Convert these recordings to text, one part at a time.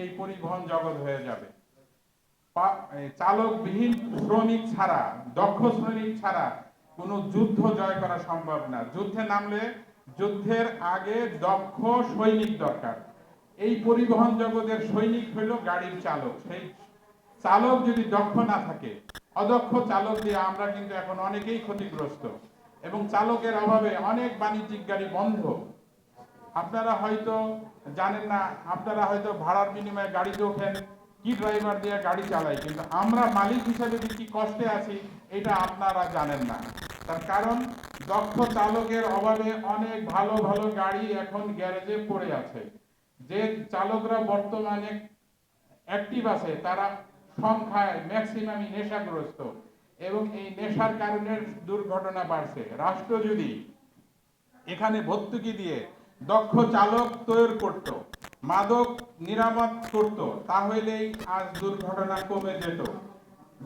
এই পরিবহন জগৎ হয়ে যাবে। চালকবিহীন শ্রমিক ছাড়া, দক্ষ শ্রমিক ছাড়া কোনো যুদ্ধ জয় করা সম্ভব না। যুদ্ধে নামলে যুদ্ধের আগে দক্ষ সৈনিক দরকার। এই পরিবহন জগতের সৈনিক হইল গাড়ির চালক। সেই চালক যদি দক্ষ না থাকে, অদক্ষ চালক দিয়ে আমরা কিন্তু এখন অনেকেই ক্ষতিগ্রস্ত। এবং চালকের অভাবে অনেক বাণিজ্যিক গাড়ি বন্ধ। আপনারা হয়তো জানেন না, আপনারা হয়তো ভাড়ার বিনিময়ে গাড়িতে ওঠেন কি ড্রাইভার দিয়ে গাড়ি চালাই কিন্তু আমরা মালিক হিসেবে কি কষ্টে আছি, এটা আপনারা জানেন না। তার কারণ, দক্ষ চালকের অভাবে অনেক ভালো ভালো গাড়ি এখন গ্যারেজে পড়ে আছে। যে চালকরা বর্তমানে অ্যাক্টিভ আছে, তারা সংখ্যায় ম্যাক্সিমামই নেশাগ্রস্ত। এবং এই নেশার কারণে দুর্ঘটনা বাড়ছে। রাষ্ট্র যদি এখানে ভর্তুকি দিয়ে দক্ষ চালক তৈরি করত, মাদক নিরামত করত, তাহলেই আজ দুর্ঘটনা কমে যেত।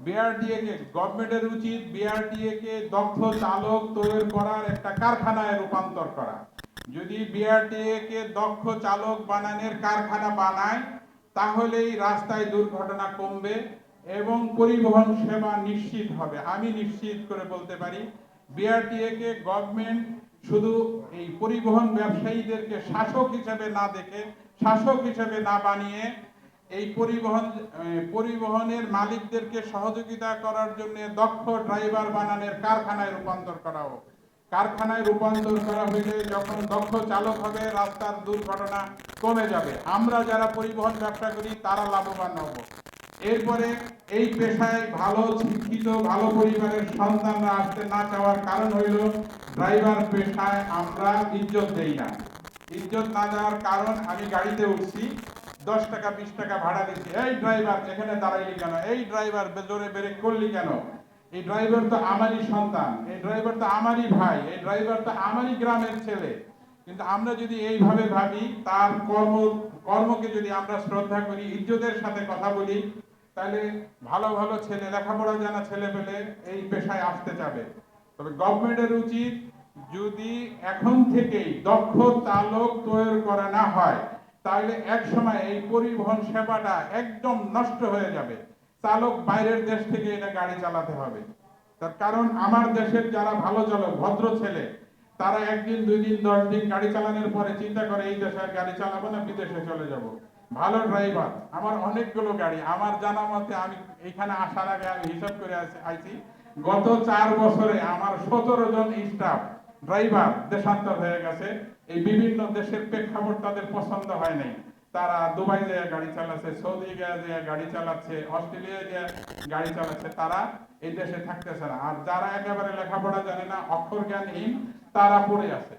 বিআরডিএ কে, গভর্নমেন্টের উচিত বিআরডিএ কে দক্ষ চালক তৈরি করার একটা কারখানায় রূপান্তর করা। যদি বিআরডিএ কে দক্ষ চালক বানানোর কারখানা বানায়, তাহলেই রাস্তায় দুর্ঘটনা কমবে এবং পরিবহন সেবা নিশ্চিত হবে। আমি নিশ্চিত করে বলতে পারি বিআরটিএ কে গভর্নমেন্ট শুধু এই পরিবহন ব্যবসায়ীদেরকে শাসক হিসেবে না দেখে, শাসক হিসেবে না বানিয়ে এই পরিবহন পরিবহনের মালিকদেরকে সহযোগিতা করার জন্য দক্ষ ড্রাইভার বানানোর কারখানায় রূপান্তর করা হোক। কারখানায় রূপান্তর করা হইলে যখন দক্ষ চালক হবে, রাস্তার দুর্ঘটনা কমে যাবে। আমরা যারা পরিবহন ব্যবসা করি, তারা লাভবান হব। এরপরে এই পেশায় ভালো শিক্ষিত, ভালো পরিবারের সন্তানরা আসতে না চাওয়ার কারণ হইল ড্রাইভার পেশায় আমরা ইজ্জত দেই না। ইজ্জত না দেওয়ার কারণ আমি গাড়িতে উঠছি, দশ টাকা, বিশ টাকা ভাড়া দিচ্ছি, এই ড্রাইভার, এখানে দাঁড়াইলি কেন? এই ড্রাইভার বেজোরে ব্রেক করলি কেন? এই ড্রাইভার তো আমারই সন্তান, এই ড্রাইভার তো আমারই ভাই, এই ড্রাইভার তো আমারই গ্রামের ছেলে। কিন্তু আমরা যদি এইভাবে ভাবি, তার কর্ম কর্মকে যদি আমরা শ্রদ্ধা করি, ইজ্জতের সাথে কথা বলি তাহলে ভালো ভালো ছেলে, লেখাপড়া জানা ছেলে পেলে এই পেশায় আসতে যাবে তবে গভর্নমেন্টের উচিত যদি এখন থেকেই দক্ষ চালক তৈরি করা না হয়, তাহলে এক সময় এই পরিবহন সেবাটা একদম নষ্ট হয়ে যাবে। চালক বাইরের দেশ থেকে এটা গাড়ি চালাতে হবে। তার কারণ আমার দেশের যারা ভালো চালক, ভদ্র ছেলে, তারা একদিন, দুই দিন, দশ দিন গাড়ি চালানোর পরে চিন্তা করে, এই দেশে আর গাড়ি চালাবো না, বিদেশে চলে যাব। ভালো ড্রাইভার, আমার অনেকগুলো গাড়ি, আমার জানা মতে আমি এখানে আসার আগে আমি হিসাব করে আইছি, গত চার বছরে আমার সতেরো জন স্টাফ ড্রাইভার দেশান্তর হয়ে গেছে। এই বিভিন্ন দেশের প্রেক্ষাপট তাদের পছন্দ হয় নাই। তারা দুবাই গাড়ি চালাচ্ছে, সৌদি গাড়ি চালাচ্ছে, অস্ট্রেলিয়া গাড়ি চালাচ্ছে, তারা এই দেশে থাকতেছে না। আর যারা একেবারে লেখাপড়া জানে না, অক্ষর জ্ঞানহীন তারা পড়ে আছে।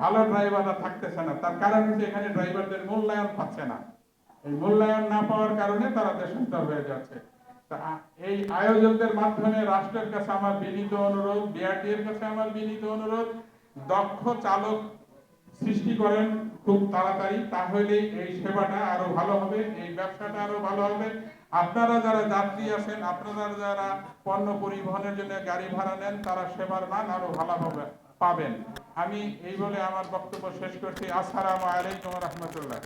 ভালো ড্রাইভাররা থাকতেছে না। তার কারণ হচ্ছে এখানে ড্রাইভারদের মূল্যায়ন পাচ্ছে না। এই মূল্যায়ন না পাওয়ার কারণে তারা দেশান্তর হয়ে যাচ্ছে। এই আয়োজকদের মাধ্যমে রাষ্ট্রের কাছে আমার বিনীত অনুরোধ বিআরটি এর কাছে আমার বিনীত অনুরোধ, দক্ষ চালক সৃষ্টি করেন খুব তাড়াতাড়ি, তাহলেই এই সেবাটা আরও ভালো হবে, এই ব্যবসাটা আরও ভালো হবে। আপনারা যারা যাত্রী আছেন, আপনারা যারা পণ্য পরিবহনের জন্য গাড়ি ভাড়া নেন, তারা সেবার মান আরও ভালো হবে, পাবেন। আমি এই বলে আমার বক্তব্য শেষ করছি। আসসালামু আলাইকুম রহমতুল্লাহ।